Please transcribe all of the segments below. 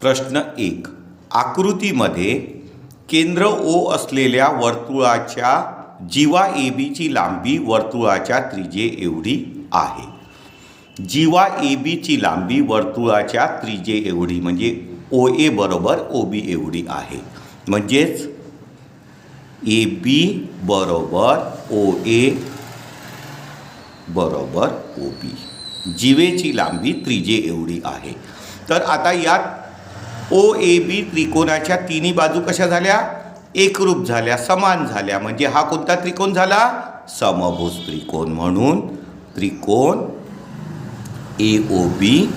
प्रश्न एक. आकृतीमध्ये केंद्र ओ असलेल्या वर्तुळाच्या जीवा ए बीची लांबी वर्तुळाच्या त्रिजे एवढी आहे. जीवा ए बीची लांबी वर्तुळाच्या त्रिजे एवढी म्हणजे ओ ए बरोबर ओ बी एवढी आहे. म्हणजेच ए बी बरोबर ओ ए बरोबर ओ बी जीवेची लांबी त्रिजे एवढी आहे. तर आता यात ओ ए बी त्रिकोणाच्या तिन्ही बाजू कशा झाल्या? एकरूप झाल्या समान झाल्या. म्हणजे हा कोणता त्रिकोण झाला? समभुज त्रिकोण म्हणून त्रिकोण ए ओ बी.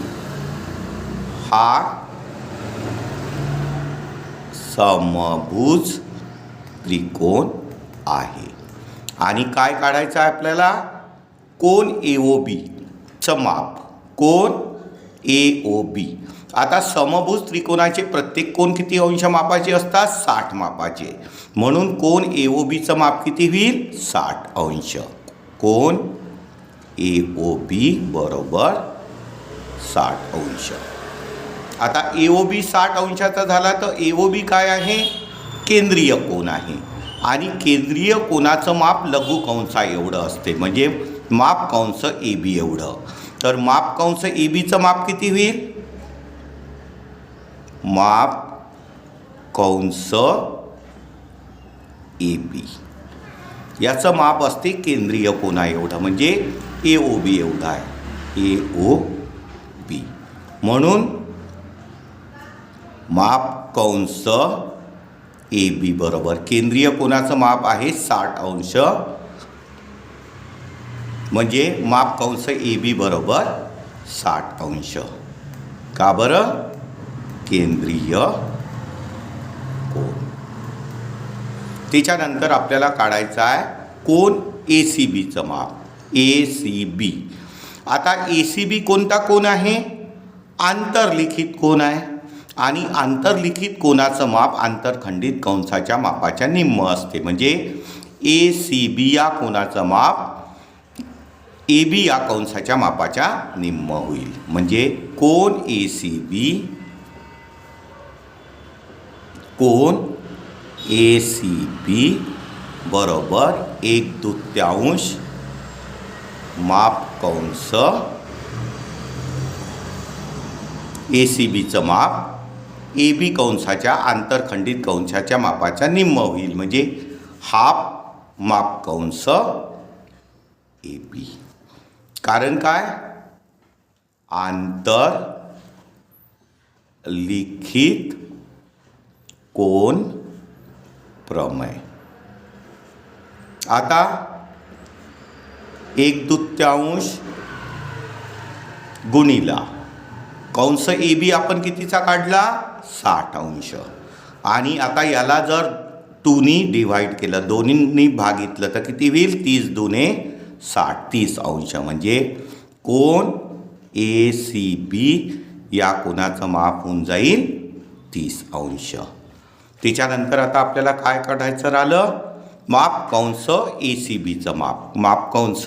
हा समभुज त्रिकोण आहे. आणि काय काढायचं आहे आपल्याला? कोण ए ओ बीचं माप. कोण ए ओ बी? आता समभुज त्रिकोणाचे प्रत्येक कोण किती अंश मापाचे असतात? साठ मापाचे. म्हणून कोण ए ओ बीचं माप किती होईल? साठ अंश. कोण ए ओ बी बरोबर साठ अंश. आता ए ओ बी साठ अंशाचा झाला तर ए ओ बी काय आहे? केंद्रीय कोण आहे. आणि केंद्रीय कोणाचं माप लघु कंसा एवढं असते. म्हणजे माप कंस ए बी एवढं. तर माप कंस ए बीचं माप किती होईल? माप कंस ए बी याचं माप असते केंद्रीय कोणा एवढं म्हणजे ए ओ बी एवढं आहे. ए ओ बी. म्हणून माप कंस ए बी बरोबर. केंद्रीय कोणाचं माप आहे साठ अंश. म्हणजे माप कंस ए बी बरोबर साठ अंश. का बरं? केंद्रीय कोण? त्याच्यानंतर आपल्याला काढायचं आहे कोण? ए सी बीचं माप. ए सी बी आता ए सी बी कोणता कोण आहे? आंतरलिखित कोण आहे? आणि आंतरलिखित कोणाचं माप? आंतरखंडित कंसाच्या मापाच्या निम्म असते. म्हणजे ए सी बी या कोणाचं माप? ए बी या कंसाच्या मापाच्या निम्म होईल. म्हणजे कोण? ए सी बी कोण? ए सी बी बरोबर एक दुत्यांश माप कंस ए सी बीचं माप ए बी कंसाच्या आंतरखंडित कंसाच्या मापाच्या निम्म होईल. म्हणजे हाफ माप कंस ए बी कारण काय? आंतर लिखित कोण? प्रमेय. आता एक तृतीयांश गुणीला. कंस ए बी आपण कितीचा काढला? साठ अंश. आणि आता याला जर टूनी डिव्हाइड केलं दोन्हींनी भागितलं तर किती होईल? तीस दुने साठ. तीस अंश. म्हणजे कोण? ए सी बी या कोणाचं माप होऊन जाईल? तीस अंश. त्याच्यानंतर आता आपल्याला काय काढायचं राहिलं? माप कंस ए सी बीचं माप. माप कंस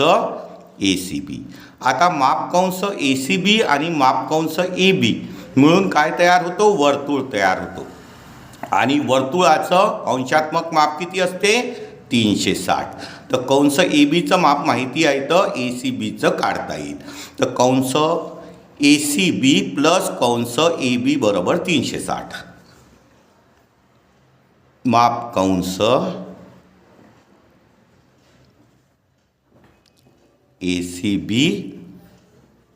ए सी बी आता माप कंस ए सी बी आणि माप कंस ए बी मिळून काय तयार होतो? वर्तुळ तयार होतो. आणि वर्तुळाचं अंशात्मक माप किती असते? तीनशे साठ. तर कंस ए बीचं माप माहिती आहे तर ए सी बीचं काढता येईल. तर कंस ए सी बी प्लस कंस ए बी बरोबर तीनशे साठ. माप कंस ए सी बी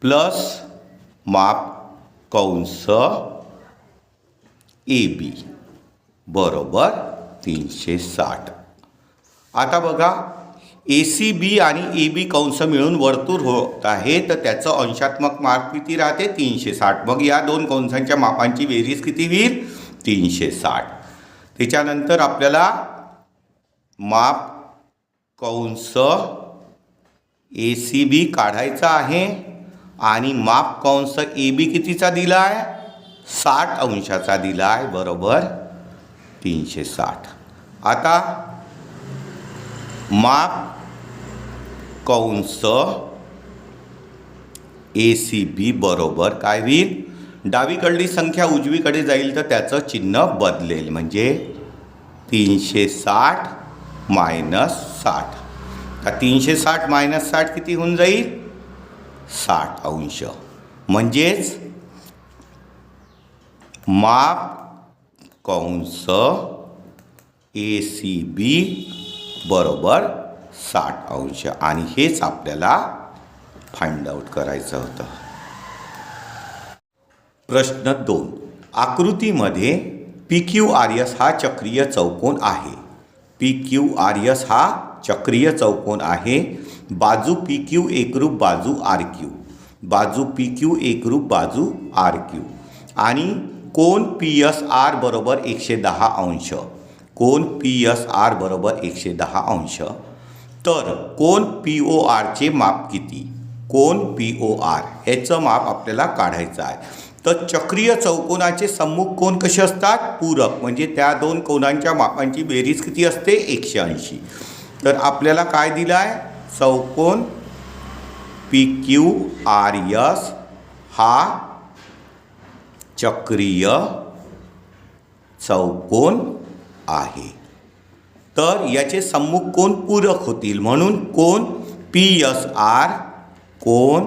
प्लस माप कंस ए बी बरोबर तीनशे साठ. आता बघा ए सी बी आणि ए बी कंस मिळून वर्तुळ होत आहे? तर त्याचं अंशात्मक माप किती राहते? तीनशे साठ. मग या दोन कंसांच्या मापांची बेरीज किती होईल? तीनशे साठ. त्याच्यानंतर आपल्याला माप कंस ए सी बी काढायचा आहे. आणि माप कंस ए बी कितीचा दिला आहे साठ अंशाचा दिला आहे बरोबर? तीनशे साठ. आता माप कंस ए सी बी बरोबर काय होईल? डावीकडली संख्या उजवीकडे जाईल तर त्याचं चिन्ह बदलेल. म्हणजे तीनशे साठ मायनस साठ. का तीनशे साठ मायनस साठ किती होऊन जाईल? साठ अंश. म्हणजेच माप कंस ए सी बी बरोबर साठ अंश. आणि हेच आपल्याला फाइंड आउट करायचं होतं. प्रश्न दोन. आकृतीमध्ये पी क्यू आर यस हा चक्रीय चौकोन आहे. पी क्यू आर यस हा चक्रीय चौकोन आहे. बाजू पी क्यू एकरूप बाजू आर क्यू बाजू पी क्यू एकरूप बाजू आर क्यू आणि कोण पी एस आर बरोबर एकशे दहा अंश. कोण पी एस आर बरोबर एकशे दहा अंश. तर कोण पी ओ आरचे माप किती? कोण पी ओ आर ह्याचं माप आपल्याला काढायचं आहे. तर चक्रीय चौकोनाचे सम्मुख कोण कसे असतात? पूरक. म्हणजे त्या दोन कोणांच्या मापांची बेरीज किती असते? एकशे ऐंशी. तर आपल्याला काय दिलं आहे चौकोन पी क्यू आर यस हा चक्रीय चौकोन आहे. तर याचे सम्मुख कोण पूरक होतील? म्हणून कोण? पी यस आर कोण?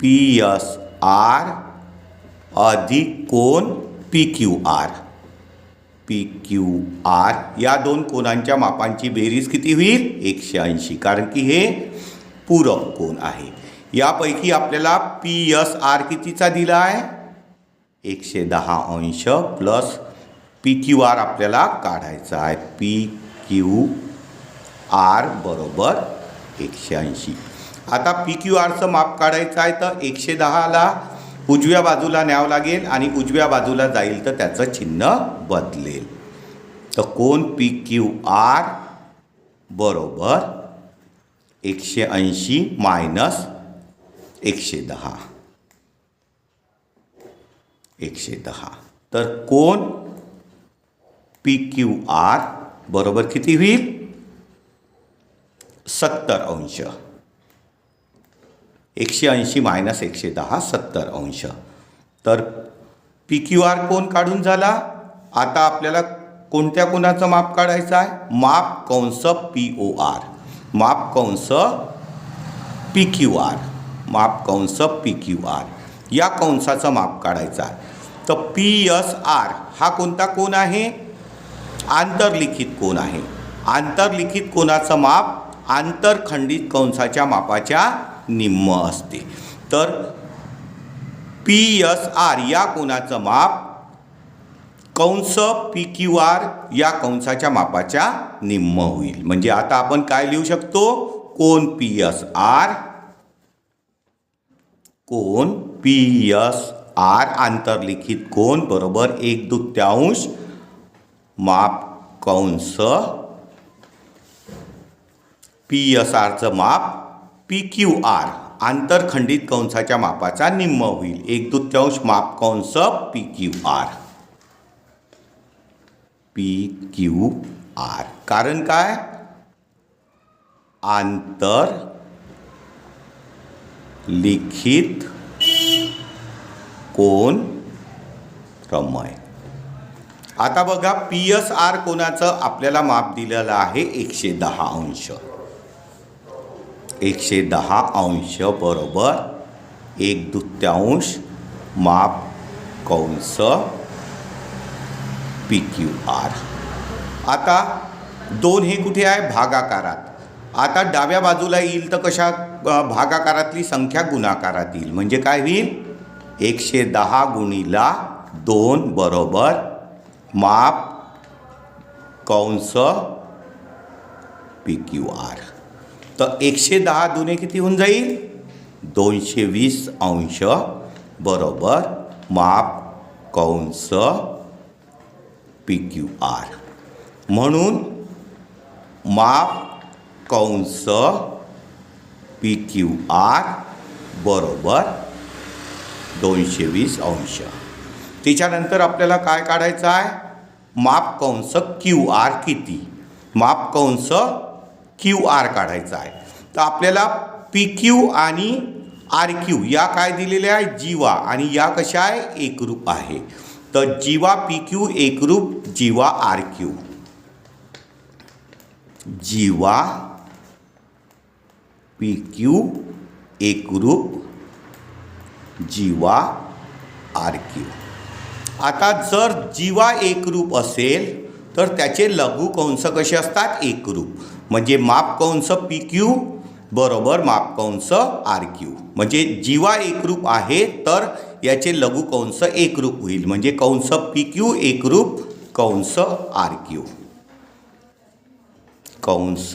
पी यस आर अधिक कोण P Q R. P Q R या दोन कोणांच्या मापांची बेरीज किती होईल? एकशे ऐंशी. कारण की हे पूरक कोण आहे. यापैकी आपल्याला पी एस आर कितीचा दिला आहे एकशे दहा अंश प्लस पी क्यू आर आपल्याला काढायचा आहे. पी क्यू आर बरोबर एकशे ऐंशी. आता पी क्यू आरचं माप काढायचं आहे तर एकशे दहाला उजव्या बाजूला न्यावं लागेल आणि उजव्या बाजूला जाईल तर त्याचं चिन्ह बदलेल. तर कोण पी क्यू आर बरोबर एकशे ऐंशी मायनस एकशे दहा. एकशे दहा. तर कोण पी क्यू आर बरोबर किती होईल? सत्तर अंश. एकशे ऐंशी मायनस एकशे दहा सत्तर अंश. तर पी क्यू आर कोण काढून झाला? आता आपल्याला कोणत्या कोणाचं माप काढायचं आहे? माप कंस पी ओ आर माप कंस पी क्यू आर माप कंस पी क्यू आर या कंसाचं माप काढायचं आहे. तर पी एस आर हा कोणता कोण आहे? आंतरलिखित कोण आहे? आंतरलिखित कोणाचं माप? आंतरखंडित कंसाच्या मापाच्या निम्म असते. तर पी एस आर या कोणाचं माप? कंस पी क्यू आर या कंसाच्या मापाच्या निम्म होईल. म्हणजे आता आपण काय लिहू शकतो? कोण पी एस आर? कोण पी एस आर आंतरलिखित कोण बरोबर एक दुत्यांश? माप कंस पी एस आरचं माप पी क्यू आर आंतरखंडित कंसाच्या मापाचा निम्म होईल. एक दुत्यांश माप कंस P Q R. P Q R. कारण काय? आंतर लिखित कोण प्रमय. आता बघा पी एस आर कोणाचं आपल्याला माप दिलेलं आहे? एकशे दहा अंश. एकशे दहा अंश बरोबर एक दुत्यांश माप कंस पी क्यू आर. आता दोन हे कुठे आहे? भागाकारात. आता डाव्या बाजूला येईल तर कशा भागाकारातली संख्या गुणाकारात येईल? म्हणजे काय होईल? एकशे दहा गुणीला दोन बरोबर माप कंस पी क्यू आर. तर एकशे दहा दुने किती होऊन जाईल? दोनशे वीस अंश बरोबर माप कंस पी क्यू आर. म्हणून माप कंस पी क्यू आर बरोबर दोनशे वीस अंश. त्याच्यानंतर आपल्याला काय काढायचं आहे? माप कंस क्यू आर किती? माप कंस क्यू आर काढायचा आहे. तर आपल्याला पी क्यू आणि आर क्यू या काय दिलेल्या आहे जीवा. आणि या कशा आहे? एकरूप आहे. तर जीवा पी क्यू एकरूप जीवा आर क्यू. जीवा पी क्यू एकरूप जीवा आर क्यू. आता जर जीवा एकरूप असेल तर त्याचे लघु कंस कसे असतात? एकरूप. म्हणजे माप कंस पी क्यू बरोबर माप कंस आर क्यू. म्हणजे जीवा एकरूप आहे तर याचे लघु कंस एकरूप होईल. म्हणजे कंस पी क्यू एकरूप कंस आर क्यू. कंस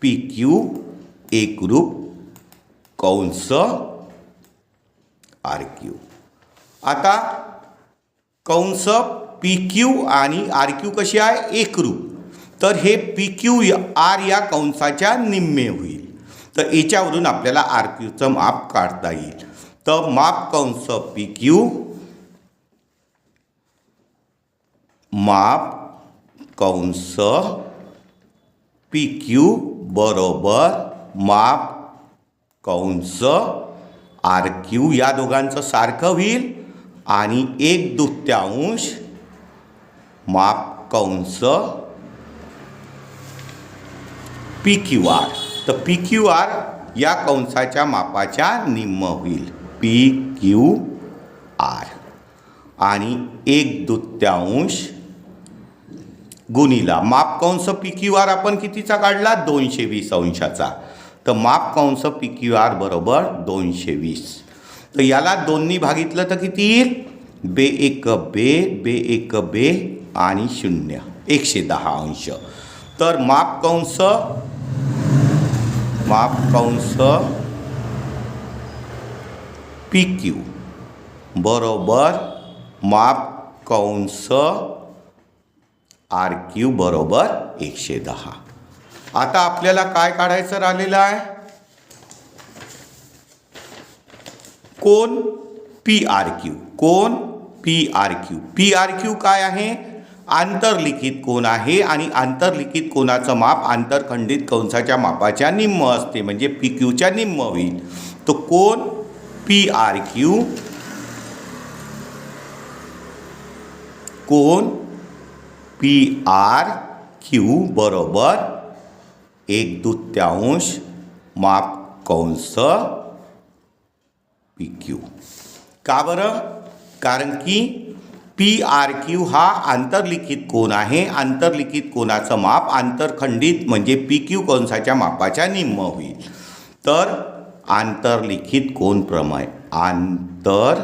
पी क्यू एकरूप कंस आर क्यू. आता कंस पी क्यू आणि आर क्यू कशी आहे? एकरूप तर हे पी क्यू आर या कंसाच्या निम्मे होईल. तर याच्यावरून आपल्याला आर क्यूचं माप काढता येईल. तर माप कंस पी क्यू माप कंस पी क्यू बरोबर माप कंस आर क्यू या दोघांचं सारखं होईल. आणि एक दुत्यांश माप कंस पी क्यू आर. तर पी क्यू आर या कंसाच्या मापाच्या निम्म होईल. P Q R. आणि एक दुत्यांश गुणीला माप कंस पी क्यू आर आपण कितीचा काढला? दोनशे वीस अंशाचा. तर माप कंस पी क्यू आर बरोबर दोनशे वीस तर याला दोन्ही भागितलं तर किती येईल? बे एक बे बे एक बे आणि शून्य. एकशे दहा अंश. तर माप कंस माप कंस पी क्यू. बरोबर माप कंस आर क्यू बरोबर एकशे दहा. आता आपल्याला काय काढायचं राहिलेलं आहे? कोण? P R Q. कोण? P R Q. P R Q काय आहे? आंतरलिखित कोण आहे आणि आंतरलिखित कोणाचं माप आंतरखंडित कंसाच्या मापाच्या निम्म असते म्हणजे पी क्यूच्या निम्म होईल. तो कोण? पी आर क्यू कोण? पी आर क्यू बरोबर एक दुत्यांश माप कंस पी क्यू का बरं? कारण की पी आर क्यू हा आंतरलिखित कोण आहे. आंतरलिखित कोणाचं माप आंतरखंडित म्हणजे पी क्यू कंसाच्या मापाच्या निम्म होईल. तर आंतरलिखित कोण प्रमेय. आंतर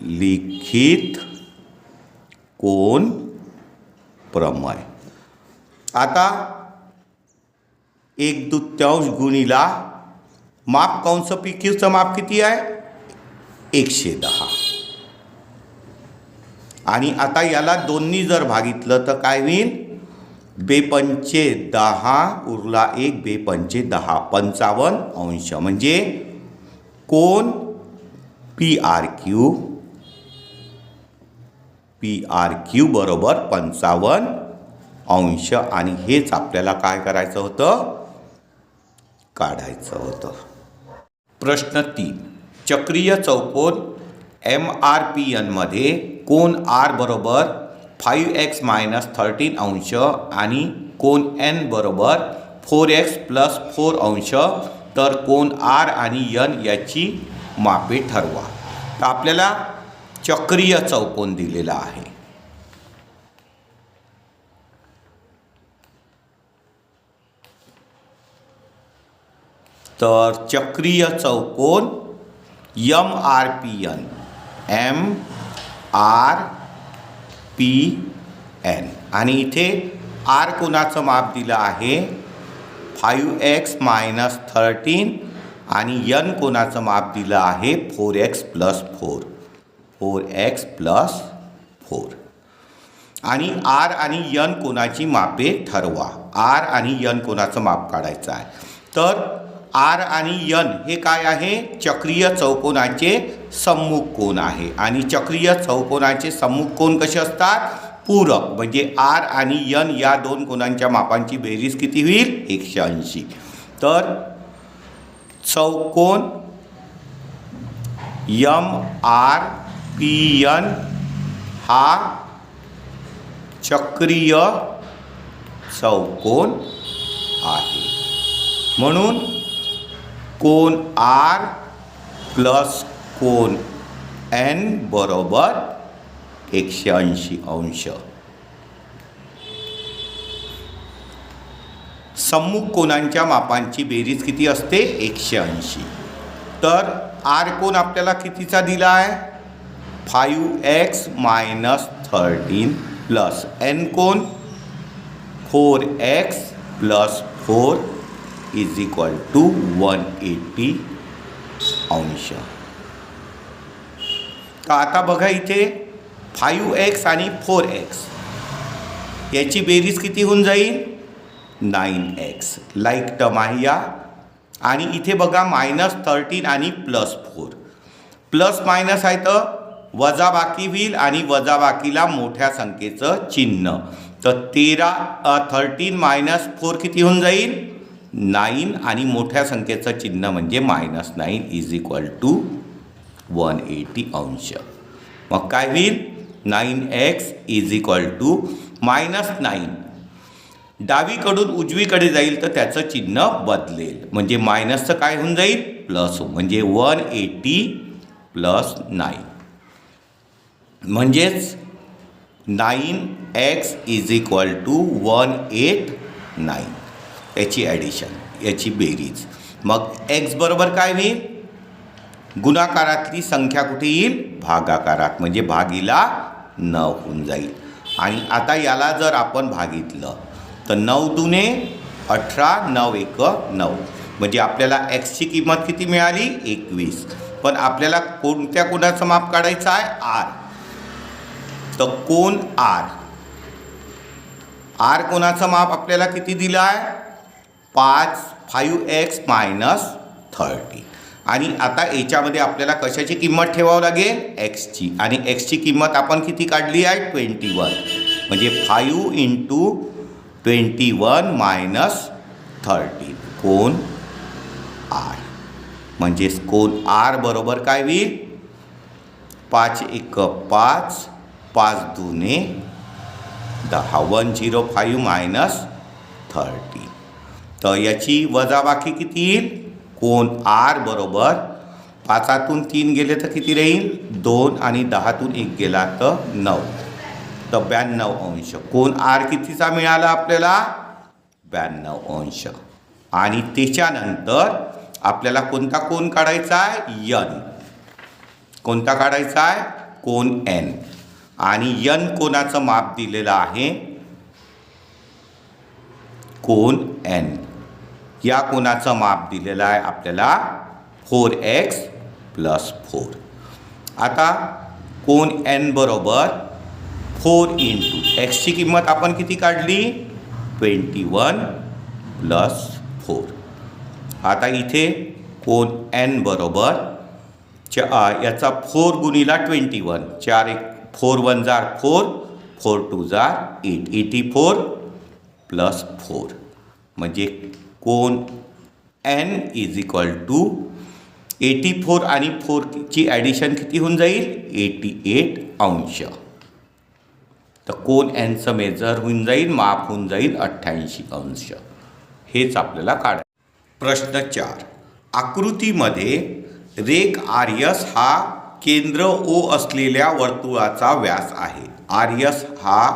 लिखित कोण प्रमय. आता एक दुत्यांश गुणीला माप कंस पी क्यूचं माप किती आहे? एकशे दहा. आणि आता याला दोन्ही जर भागितलं तर काय होईल? बेपंचे दहा उरला एक बेपंचे दहा पंचावन्न अंश. म्हणजे कोण? P R Q. P R Q बरोबर पंचावन्न अंश. आणि हेच आपल्याला काय करायचं होतं? काढायचं होतं. प्रश्न तीन. चक्रीय चौकोन एम आर पी एनमध्ये कोन आर बरोबर फाईव्ह एक्स मायनस थर्टीन अंश आणि कोन एन बरोबर फोर एक्स प्लस फोर अंश. तर कोन आर आणि यन याची मापे ठरवा. तर आपल्याला चक्रीय चौकोन दिलेला आहे. तर चक्रीय चौकोन M R P N M R P N. आणि इथे आर कोणाचं माप दिलं आहे? फाईव्ह एक्स मायनस थर्टीन आणि यन कोणाचं माप दिलं आहे? Four X plus four. Four X plus four. आणि आर आणि यन कोणाची मापे ठरवा. आर आणि यन कोणाचं माप काढायचं आहे. तर आर आणि यन हे काय आहे? चक्रीय चौकोनाचे सम्मुख कोण आहे. आणि चक्रीय चौकोनाचे सम्मुख कोण कसे असतात? पूरक म्हणजे आर आणि यन या दोन कोणांच्या मापांची बेरीज किती होईल? एकशे ऐंशी. तर चौकोन यम आर पी यन हा चक्रीय चौकोन आहे. म्हणून कोन आर प्लस कोन एन बरोबर एकशे ऐंशी अंश. सम्मुख कोणांच्या मापांची बेरीज किती असते? एकशे ऐंशी. तर आर कोण आपल्याला कितीचा दिला आहे? Five X minus thirteen plus N कोण four X plus four is equal to one eighty अंश. का आता बघा इथे फाईव्ह एक्स आणि फोर एक्स याची बेरीज किती होऊन जाईल? नाईन एक्स लाईक टर्म आहे या. आणि इथे बघा मायनस थर्टीन आणि प्लस फोर प्लस मायनस आहे तर वजा बाकी होईल आणि वजा बाकीला मोठ्या संख्येचं चिन्ह. तर तेरा थर्टीन मायनस फोर किती होऊन जाईल? नाईन आणि मोठ्या संख्येचं चिन्ह म्हणजे minus nine is equal to one eighty अंश. मग काय होईल? Nine X is equal to minus nine. डावीकडून उजवीकडे जाईल तर त्याचं चिन्ह बदलेल. म्हणजे मायनसचं काय होऊन जाईल? प्लस म्हणजे वन एटी प्लस नाईन. म्हणजेच nine X is equal to one eight nine. याची ॲडिशन याची बेरीज. मग एक्स बरोबर काय होईल? गुणाकारातली संख्या कुठे येईल? भागाकारात. म्हणजे भागीला नऊ होऊन जाईल. आणि आता याला जर आपण भागितलं तर नऊ दुने अठरा नऊ एक नऊ. म्हणजे आपल्याला एक्सची किंमत किती मिळाली? एकवीस. पण आपल्याला कोणत्या कोणाचं माप काढायचं आहे? आर तर कोण आर आर कोणाचं माप आपल्याला किती दिलं आहे? पाच फाईव्ह एक्स मायनस थर्टी. आणि आता याच्यामध्ये आपल्याला कशाची किंमत ठेवावं लागेल? एक्सची. आणि एक्सची किंमत आपण किती काढली आहे? Twenty one. म्हणजे five into twenty one minus thirty. कोण आर. म्हणजेच कोण आर बरोबर काय होईल? पाच एक पाच पाच दुने दहा. One zero five minus thirty. तर याची वजाबाकी किती येईल? कोण आर बरोबर? पाचातून तीन गेले तर किती राहील? दोन आणि दहातून एक गेला तर नऊ. तर ब्याण्णव अंश. कोण आर कितीचा मिळाला आपल्याला? ब्याण्णव अंश. आणि त्याच्यानंतर आपल्याला कोणता कोण काढायचा आहे? यन. कोणता काढायचा आहे? कोण एन. आणि यन कोणाचं माप दिलेलं आहे? कोण एन. या कोणाचं माप दिलेलं आहे? आपल्याला फोर एक्स प्लस फोर. आता कोण एन बरोबर फोर इंटू एक्सची किंमत आपण किती काढली? Twenty one plus four. आता इथे कोण एन बरोबर च याचा फोर गुणीला ट्वेंटी वन. चार एक फोर वन जार फोर फोर टू जार eight. Eighty four plus four. म्हणजे कोण N is equal to eighty four आणि फोरची ॲडिशन किती होऊन जाईल? एटी एट अंश. तर कोण एनचं मेजर होऊन जाईल माप होऊन जाईल अठ्ठ्याऐंशी अंश. हेच आपल्याला काढ प्रश्न चार. आकृतीमध्ये रेख आर यस हा केंद्र ओ असलेल्या वर्तुळाचा व्यास आहे. आर यस हा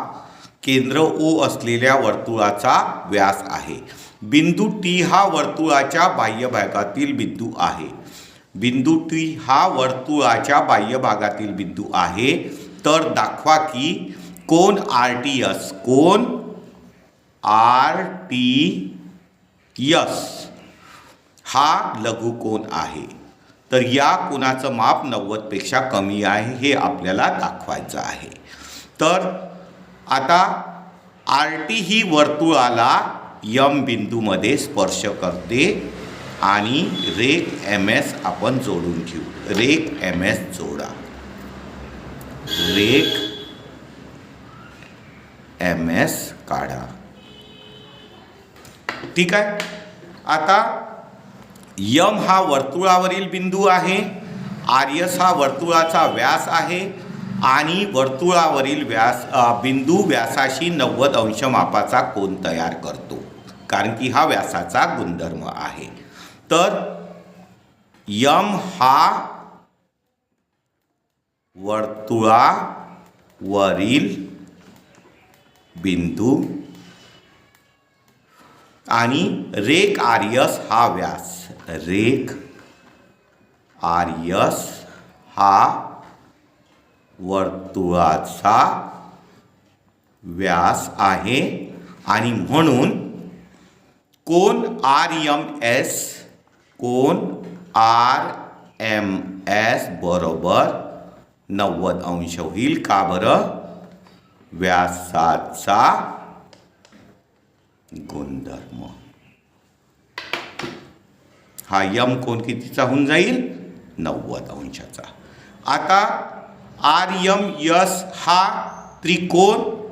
केंद्र ओ असलेल्या वर्तुळाचा व्यास आहे. बिंदू टी हा वर्तुळाच्या बाह्यभागातील बिंदू आहे. बिंदू टी हा वर्तुळाच्या बाह्यभागातील बिंदू आहे. तर दाखवा की कोण आर टी यस कोण आर टी यस हा लघुकोन आहे. तर या कोणाचं माप नव्वदपेक्षा कमी आहे हे आपल्याला दाखवायचं आहे. तर आता आर टी ही वर्तुळाला यम बिंदूमध्ये स्पर्श करते आणि रेक एम एस आपण जोडून घेऊ. रेक एम एस जोडा. रेक एम एस काढा. ठीक आहे? आता यम हा वर्तुळावरील बिंदू आहे आर्यस हा वर्तुळाचा व्यास आहे आणि वर्तुळावरील व्यास बिंदू व्यासाशी नव्वद अंश मापाचा कोन तयार करतो. कारण की हा व्यासाचा गुणधर्म आहे. तर यम हा वर्तुळावरील बिंदू आणि रेख आर्यस हा व्यास. रेख आर्यस हा वर्तुळाचा व्यास आहे आणि म्हणून कोण आर एम एस कोण आर एम एस बरोबर नव्वद अंश होईल का बरं? व्यासाचा गुणधर्म. हा यम कोण कितीचा होऊन जाईल? नव्वद अंशाचा. आता आर यम यस हा त्रिकोण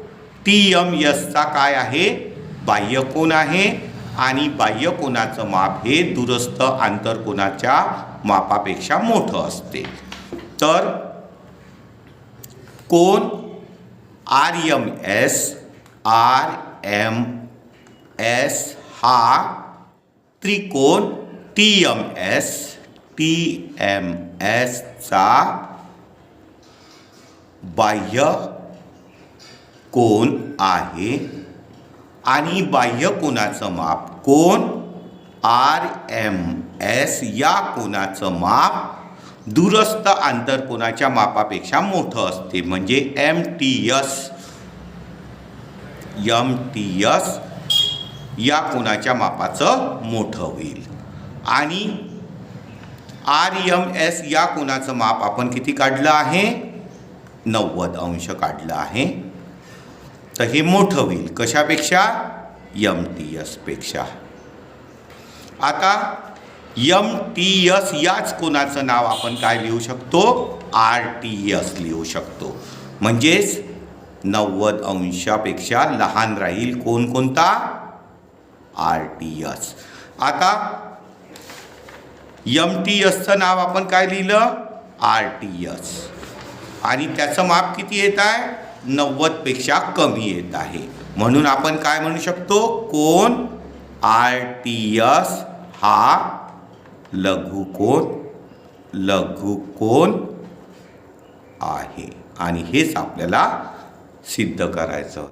टी यम यसचा काय आहे? बाह्यकोन आहे. आणि बाह्यकोनाचं माप हे दुरस्थ आंतरकोनाच्या मापापेक्षा मोठं असते. तर कोण R M S R M S हा त्रिकोण T M S T M एसचा बाह्य कोण आहे. आणि बाह्य कोणाचं माप कोण? आर एम एस या कोणाचं माप. दूरस्थ आंतरकोनाच्या मापापेक्षा मोठं असते. म्हणजे M T S. M T S या कोणाच्या मापाचं मोठं होईल. आणि आर एम एस या कोणाचं माप आपण किती काढलं आहे? नव्वद अंश काढलं आहे. तर हे मोठं होईल. कशापेक्षा? यम टी एसपेक्षा आता यम टी एस याच कोणाचं नाव आपण काय लिहू शकतो? आर टी एस लिहू शकतो. म्हणजेच नव्वद अंशापेक्षा लहान राहील कोणकोणता आर टी एस आता यम टी एसचं नाव आपण काय लिहिलं? आर टी एस आणि त्याचं माप किती येत आहे? नव्वदपेक्षा कमी येत आहे. म्हणून आपण काय म्हणू शकतो? कोण? आर टी एस हा लघुकोण लघुकोण आहे. आणि हेच आपल्याला सिद्ध करायचं